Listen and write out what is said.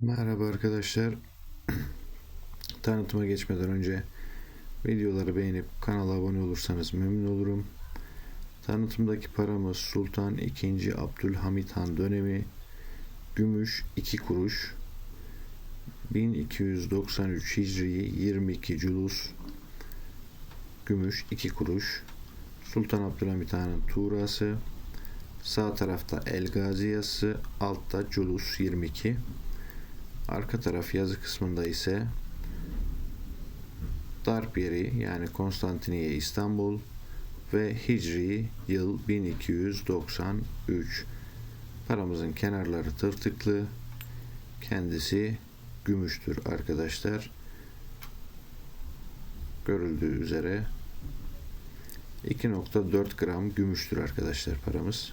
Merhaba arkadaşlar. Tanıtıma geçmeden önce videoları beğenip kanala abone olursanız memnun olurum. Tanıtımdaki paramız Sultan II. Abdülhamit Han dönemi gümüş 2 kuruş 1293 Hicri 22 Culus gümüş 2 kuruş Sultan Abdülhamit Han'ın tuğrası sağ tarafta El Gaziyası altta Culus 22 Arka taraf yazı kısmında ise darp yeri yani Konstantiniye İstanbul ve Hicri yıl 1293. Paramızın kenarları tırtıklı. Kendisi gümüştür arkadaşlar. Görüldüğü üzere 2.4 gram gümüştür arkadaşlar paramız.